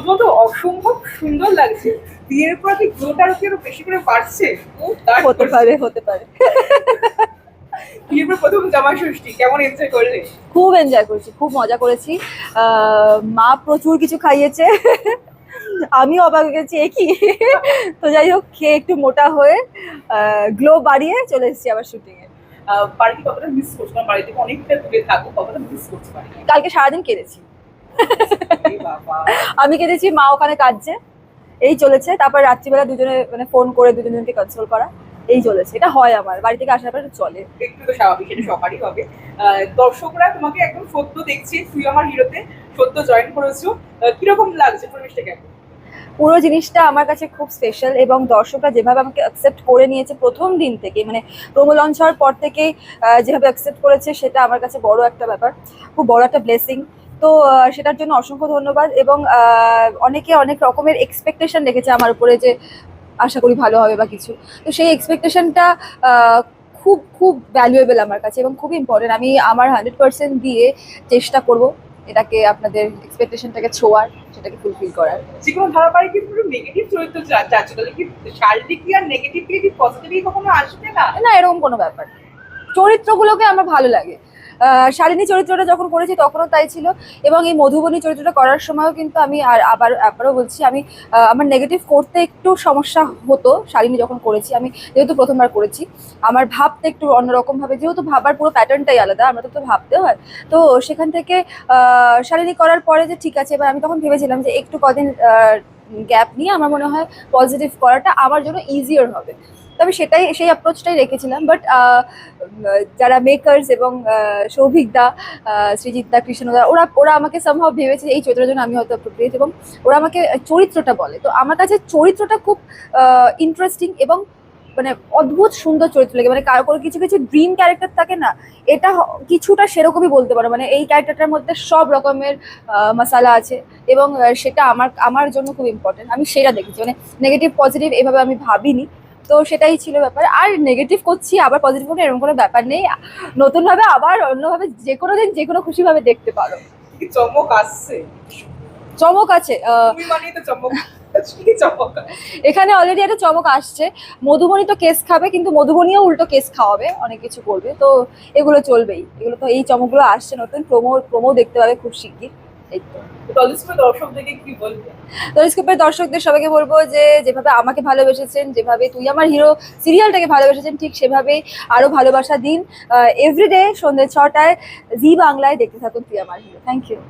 প্রথমত অসম্ভব সুন্দর লাগছে। বিয়ের পর কি গ্লোটার কি আরও বেশি করে বাড়ছে? হতে পারে হতে পারে। বিয়ের প্রথম জামা ষষ্ঠী কেমন এনজয় করলে? খুব এনজয় করেছি খুব মজা করেছি। মা প্রচুর কিছু খাইয়েছে। আমি অবাক হয়ে গেছি এ কি? তো যাই হোক খেয়ে একটু মোটা হয়ে গ্লো বাড়িয়ে চলে এসেছি আবার শুটিং এ। আহ, বাড়িতে কতটা মিস করছ বাড়ি থেকে অনেকটা দূরে থাকো কতটা মিস করছ কালকে সারাদিন কেঁদেছি। আমি কেঁদেছি মা ওখানে কাঁদছে। এই চলেছে তারপর রাত্রিবেলা দুজনে মানে ফোন করে দুজনকে কনসোল করা। এই চলেছে এটা হয় আমার বাড়ি থেকে আসার পর চলে। একটু তো স্বাভাবিক সেটা সবারই হবে। দর্শকরা তোমাকে একদম সত্য দেখছে তুই আমার হিরোতে সত্য জয়েন করেছ। কীরকম লাগছে পরিবেশটা কেমন? পুরো জিনিসটা আমার কাছে খুব স্পেশাল এবং দর্শকরা যেভাবে আমাকে অ্যাকসেপ্ট করে নিয়েছে প্রথম দিন থেকে মানে প্রোমো লঞ্চ হওয়ার পর থেকে যেভাবে অ্যাকসেপ্ট করেছে সেটা আমার কাছে বড় একটা ব্যাপার। খুব বড় একটা ব্লেসিং তো সেটার জন্য অসংখ্য ধন্যবাদ এবং অনেকে অনেক রকমের এক্সপেকটেশন রেখেছে আমার উপরে যে আশা করি ভালো হবে বা কিছু। তো সেই এক্সপেকটেশনটা খুব খুব ভ্যালুয়েবল আমার কাছে এবং খুব ইম্পর্টেন্ট আমি আমার হান্ড্রেড পার্সেন্ট দিয়ে চেষ্টা করব এটাকে আপনাদের এক্সপেকটেশনটাকে ছোঁয়ার সেটাকে ফুলফিল করার। যে কোনো ধারাবাহিকে পুরো নেগেটিভ চরিত্র যাচ্ছে তাহলে কি শারীরিক আর নেগেটিভ কি পজিটিভ কখনো আসবে না? না এরকম কোনো ব্যাপার চরিত্রগুলোকে আমার ভালো লাগে। শালিনী চরিত্রটা যখন করেছি তখনও তাই ছিল। এবং এই মধুবনী চরিত্রটা করার সময়ও কিন্তু আমি আর আবার আবারও বলছি, আমি আমার নেগেটিভ করতে একটু সমস্যা হতো শালিনী যখন করেছি, আমি যেহেতু প্রথমবার করেছি। আমার ভাবতে একটু অন্যরকম ভাবে যেহেতু ভাবার পুরো প্যাটার্নটাই আলাদা, আমরা তো তো ভাবতে হয়। তো সেখান থেকে শালিনী করার পরে যে ঠিক আছে, এবার আমি তখন ভেবেছিলাম যে একটু কদিন গ্যাপ নিয়ে আমার মনে হয় পজিটিভ করাটা আমার জন্য ইজিয়ার হবে। তবে সেটাই সেই অ্যাপ্রোচটাই রেখেছিলাম। বাট যারা মেকার্স এবং আহ, সৌভিক দা আহ, সৃজিত দা কৃষ্ণদা ওরা ওরা আমাকে সম্ভব ভেবেছে এই চরিত্রের জন্য আমি হয়তো অ্যাপ্রোপ্রিয়েট এবং ওরা আমাকে চরিত্রটা বলে। তো আমার কাছে চরিত্রটা খুব ইন্টারেস্টিং এবং মানে অদ্ভুত সুন্দর চরিত্র লাগে। মানে কারও কিছু কিছু ড্রিম ক্যারেক্টার থাকে না এটা কিছুটা সেরকমই বলতে পারো। মানে এই ক্যারেক্টারটার মধ্যে সব রকমের মশালা আছে এবং সেটা আমার আমার জন্য খুব ইম্পর্টেন্ট আমি সেটা দেখেছি। মানে নেগেটিভ পজিটিভ এভাবে আমি ভাবিনি। তো সেটাই ছিল ব্যাপার। আর নেগেটিভ করছি আবার পজিটিভ করছি এরকম কোনো ব্যাপার নেই। নতুনভাবে আবার অন্যভাবে যে কোনো দিন যে কোনো খুশিভাবে দেখতে পারো। চমক আসছে? চমক আছে চমক এখানে অলরেডি একটা চমক আসছে। মধুবনী তো কেস খাবে কিন্তু মধুবনীও উল্টো কেস খাওয়াবে অনেক কিছু করবে। তো এগুলো চলবেই। এগুলো তো এই চমকগুলো আসছে নতুন প্রোমো প্রোমো দেখতে পাবে খুব শিগগির। দর্শকদের সবাইকে বলব যে, যেভাবে আমাকে ভালোবেসেছেন, যেভাবে তুই আমার হিরো সিরিয়ালটাকে ভালোবেসেছেন, ঠিক আরও ভালোবাসা দিন। এভরিডে ছটায় জি বাংলায় দেখতে থাকুন তুই আমার হিরো থ্যাংক ইউ